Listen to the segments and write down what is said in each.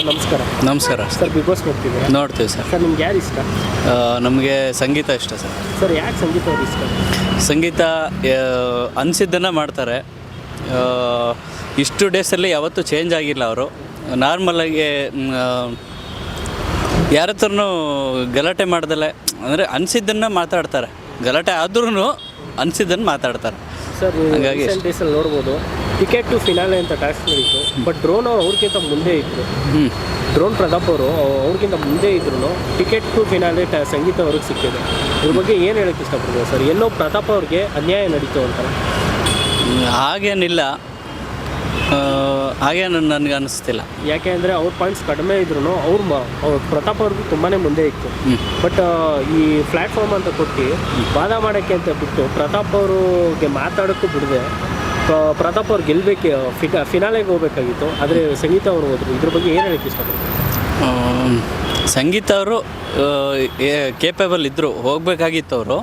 Sir ನಮಸ್ಕಾರ. ನಮಸ್ಕಾರ. Sir big boss ನೋಡ್ತಿದ್ದೀರಾ? ನೋಡ್ತೀವಿ ಸರ್. ಸರ್ ನಿಮ್ಗೆ ಯಾರು ಇಷ್ಟ? ನಮಗೆ ಸಂಗೀತ ಇಷ್ಟ ಸರ್. ಸರ್ ಯಾಕೆ ಸಂಗೀತ ಅವ್ರು ಇಷ್ಟ? ಸಂಗೀತ ಅನಿಸಿದ್ದನ್ನು ಮಾಡ್ತಾರೆ. ಆ, ಇಷ್ಟು ಡೇಸಲ್ಲಿ ಯಾವತ್ತೂ ಚೇಂಜ್ ಆಗಿಲ್ಲ ಅವರು. ನಾರ್ಮಲಾಗಿ ಯಾರ ಹತ್ರನೂ ಗಲಾಟೆ ಮಾಡ್ದಲೆ ಅಂದರೆ ಅನಿಸಿದ್ದನ್ನು ಮಾತಾಡ್ತಾರೆ. ಗಲಾಟೆ ಆದ್ರೂ ಅನಿಸಿದ್ದನ್ನು ಮಾತಾಡ್ತಾರೆ. ಸರ್ ಹಾಗಾಗಿ ರೀಸೆಂಟ್ ಡೇಸಲ್ಲಿ ನೋಡ್ಬೋದು. ಟಿಕೆಟ್ ಟು ಫಿನಾಲೆ ಅಂತ ಟಾಸ್ಕ್ ನಡೀತು ಬಟ್ ಡ್ರೋನ್ ಅವ್ರು ಅವ್ರಿಗಿಂತ ಮುಂದೆ ಇದ್ರು ಹ್ಞೂ ಡ್ರೋನ್ ಪ್ರತಾಪ್ ಅವರು ಅವ್ರಿಗಿಂತ ಮುಂದೆ ಇದ್ರು ಟಿಕೆಟ್ ಟು ಫಿನಾಲೆ ಟ ಸಂಗೀತ ಅವ್ರಿಗೆ ಸಿಕ್ಕಿದೆ. ಇದ್ರ ಬಗ್ಗೆ ಏನು ಹೇಳಕ್ಕೆ ಇಷ್ಟಪಡ್ಬೋದು ಸರ್? ಎಲ್ಲೋ ಪ್ರತಾಪ್ ಅವ್ರಿಗೆ ಅನ್ಯಾಯ ನಡೀತು ಅಂತಾರೆ ಹಾಗೇನಿಲ್ಲ. ಆ, ಹಾಗೇನು ನನಗೆ ಅನಿಸ್ತಿಲ್ಲ. ಯಾಕೆ ಅಂದರೆ ಅವ್ರ ಪಾಯಿಂಟ್ಸ್ ಕಡಿಮೆ ಇದ್ರು ಅವ್ರು ಮ ಅವ್ರು ಪ್ರತಾಪ್ ಅವ್ರಿಗೆ ತುಂಬಾ ಮುಂದೆ ಇತ್ತು. ಬಟ್ ಈ ಪ್ಲ್ಯಾಟ್ಫಾರ್ಮ್ ಅಂತ ಕೊಟ್ಟು ವಾದ ಮಾಡೋಕ್ಕೆ ಅಂತ ಬಿಟ್ಟು ಪ್ರತಾಪ್ ಅವ್ರಿಗೆ ಮಾತಾಡೋಕ್ಕೂ ಬಿಡದೆ. ಪ್ರತಾಪ್ ಅವ್ರು ಗೆಲ್ಲಬೇಕು ಫಿಟ ಫಿನಾಲೆಗೆ ಹೋಗ್ಬೇಕಾಗಿತ್ತು. ಆದರೆ ಸಂಗೀತ ಅವರು ಹೋದರು. ಇದ್ರ ಬಗ್ಗೆ ಏನು ಹೇಳಕ್ಕೆ ಇಷ್ಟಪಡ್ತಾರೆ? ಸಂಗೀತ ಅವರು ಕೇಪೇಬಲ್ ಇದ್ದರು ಹೋಗಬೇಕಾಗಿತ್ತು ಅವರು.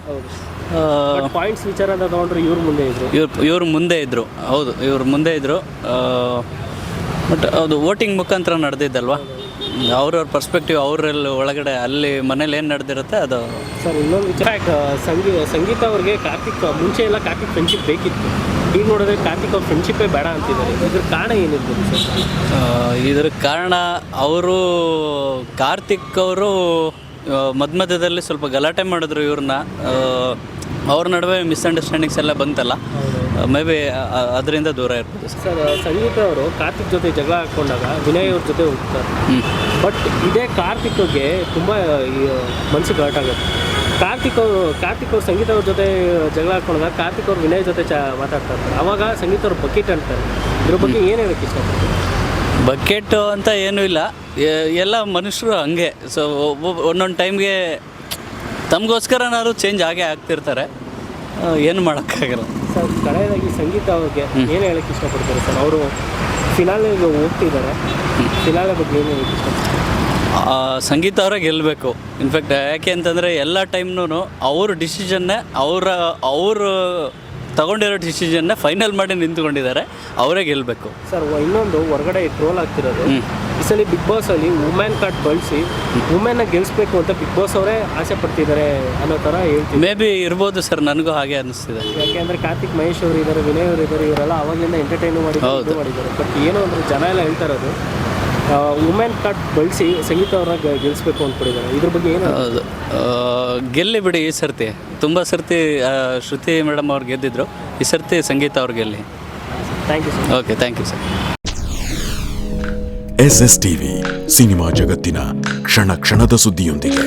ಪಾಯಿಂಟ್ಸ್ ವಿಚಾರ ಅಂತ ತೊಗೊಂಡ್ರೆ ಇವ್ರ ಮುಂದೆ ಇದ್ರು. ಇವ್ರು ಇವ್ರ ಮುಂದೆ ಇದ್ದರು ಹೌದು ಇವ್ರ ಮುಂದೆ ಇದ್ದರು ಬಟ್ ಅದು ವೋಟಿಂಗ್ ಮುಖಾಂತರ ನಡೆದಿದ್ದಲ್ವಾ? ಅವ್ರವ್ರ ಪರ್ಸ್ಪೆಕ್ಟಿವ್ ಅವರಲ್ಲಿ ಒಳಗಡೆ ಅಲ್ಲಿ ಮನೇಲಿ ಏನು ನಡೆದಿರುತ್ತೆ ಅದು. ಸರ್ ಇನ್ನೊಂದು ವಿಚಾರ ಸಂಗೀ ಸಂಗೀತ ಅವ್ರಿಗೆ ಕಾರ್ತಿಕ್ ಮುಂಚೆ ಎಲ್ಲ ಕಾರ್ತಿಕ್ ಫ್ರೆಂಡ್ಶಿಪ್ ಬೇಕಿತ್ತು. ಈಗ ನೋಡಿದ್ರೆ ಕಾರ್ತಿಕ್ ಅವ್ರ ಫ್ರೆಂಡ್ಶಿಪ್ಪೇ ಬೇಡ ಅಂತಿದ್ದಾರೆ. ಇದ್ರ ಕಾರಣ ಏನಿರ್ಬೋದು ಸರ್? ಇದ್ರ ಕಾರಣ ಅವರು ಕಾರ್ತಿಕ್ ಅವರು ಮಧ್ಯ ಮಧ್ಯದಲ್ಲಿ ಸ್ವಲ್ಪ ಗಲಾಟೆ ಮಾಡಿದ್ರು ಇವ್ರನ್ನ. ಅವ್ರ ನಡುವೆ ಮಿಸ್ಅಂಡರ್ಸ್ಟ್ಯಾಂಡಿಂಗ್ಸ್ ಎಲ್ಲ ಬಂತಲ್ಲ. ಮೇ ಬಿ ಅದರಿಂದ ದೂರ ಇರ್ಬೋದು ಸರ್. ಸಂಗೀತ ಅವರು ಕಾರ್ತಿಕ್ ಜೊತೆ ಜಗಳ ಹಾಕೊಂಡಾಗ ವಿನಯ್ ಅವ್ರ ಜೊತೆ ಹೋಗ್ತಾರೆ. ಬಟ್ ಇದೇ ಕಾರ್ತಿಕ್ಗೆ ತುಂಬ ಮನಸ್ಸಿಗೆ ಹರ್ಟ್ ಆಗುತ್ತೆ. ಕಾರ್ತಿಕ್ ಅವರು ಕಾರ್ತಿಕ್ ಅವ್ರು ಸಂಗೀತ ಅವ್ರ ಜೊತೆ ಜಗಳ ಹಾಕೊಂಡಾಗ ಕಾರ್ತಿಕ್ ಅವ್ರು ವಿನಯ್ ಜೊತೆ ಚ ಮಾತಾಡ್ತಾರೆ. ಅವಾಗ ಸಂಗೀತ ಅವ್ರು ಬಕೆಟ್ ಅಂತಾರೆ. ಇದ್ರ ಬಗ್ಗೆ ಏನು ಹೇಳಕ್ಕೆ ಸರ್ ಬಕೆಟು ಅಂತ ಏನೂ ಇಲ್ಲ. ಎಲ್ಲ ಮನುಷ್ಯರು ಹಂಗೆ. ಸೊ ಒಂದೊಂದು ಟೈಮ್ಗೆ ತಮಗೋಸ್ಕರನಾದ್ರು ಚೇಂಜ್ ಆಗೇ ಆಗ್ತಿರ್ತಾರೆ. ಏನು ಮಾಡೋಕ್ಕಾಗಲ್ಲ. ಸರ್ ಕಡೆಯದಾಗಿ ಸಂಗೀತ ಅವ್ರಿಗೆ ಏನು ಹೇಳಕ್ಕೆ ಇಷ್ಟಪಡ್ತಾರೆ ಸರ್? ಅವರು ಫಿನಾಲೆಗೆ ಹೋಗ್ತಿದ್ದಾರೆ. ಫಿನಾಲೆ ಬಗ್ಗೆ ಏನು ಹೇಳಕ್ಕೆ ಇಷ್ಟಪಡ್ತಾರೆ? ಸಂಗೀತ ಅವರೇ ಗೆಲ್ಲಬೇಕು ಇನ್ಫ್ಯಾಕ್ಟ್ ಯಾಕೆ ಅಂತಂದರೆ ಎಲ್ಲ ಟೈಮ್ನೂ ಅವ್ರ ಡಿಸಿಷನ್ನೇ ಅವರ ಅವರು ತಗೊಂಡಿರೋ ಡಿಸಿಷನ್ನ ಫೈನಲ್ ಮಾಡಿ ನಿಂತ್ಕೊಂಡಿದ್ದಾರೆ ಅವರೇ ಗೆಲ್ಲಬೇಕು ಸರ್ ಇನ್ನೊಂದು ಹೊರಗಡೆ ಟ್ರೋಲ್ ಆಗ್ತಿರೋದು. ಈ ಸಲ ಬಿಗ್ ಬಾಸ್ ಅಲ್ಲಿ ವುಮೆನ್ ಕಾರ್ಡ್ ಬಳಸಿ ವುಮೆನ್ನ ಗೆಲ್ಲಿಸ್ಬೇಕು ಅಂತ ಬಿಗ್ ಬಾಸ್ ಅವರೇ ಆಸೆ ಪಡ್ತಿದ್ದಾರೆ ಅನ್ನೋ ಥರ ಹೇಳ್ತೀವಿ ಮೇ ಬಿ ಇರ್ಬೋದು ಸರ್ ನನಗೂ ಹಾಗೆ ಅನಿಸ್ತಿದೆ. ಯಾಕೆಂದ್ರೆ ಕಾರ್ತಿಕ್ ಮಹೇಶ್ ಅವರು ಇದ್ದಾರೆ ವಿನಯ್ ಅವರು ಇದ್ದಾರೆ ಇವರೆಲ್ಲ ಅವಾಗಿಂದ ಎಂಟರ್ಟೈನ್ ಮಾಡಿ ಮಾಡಿದ್ದಾರೆ. ಬಟ್ ಏನೋ ಅಂದ್ರೆ ಜನ ಎಲ್ಲ ಹೇಳ್ತಾ ಇರೋದು ವುಮೆನ್ ಕಾರ್ಡ್ ಬಳಸಿ ಸಂಗೀತ ಅವ್ರನ್ನ ಗೆಲ್ಲಿಸ್ಬೇಕು ಅಂದ್ಕೊಂಡಿದ್ದಾರೆ ಇದ್ರ ಬಗ್ಗೆ ಏನು ಹೌದು. ಗೆಲ್ಲಿ ಬಿಡಿ ಈ ಸರ್ತಿ. ತುಂಬ ಸರ್ತಿ ಶ್ರುತಿ ಮೇಡಮ್ ಅವ್ರು ಗೆದ್ದಿದ್ರು. ಈ ಸರ್ತಿ ಸಂಗೀತ ಅವ್ರು ಗೆಲ್ಲಿ. Thank you sir okay thank you sir S S TV cinema ಜಗತ್ತಿನ ಕ್ಷಣ ಕ್ಷಣದ ಸುದ್ದಿಯೊಂದಿಗೆ.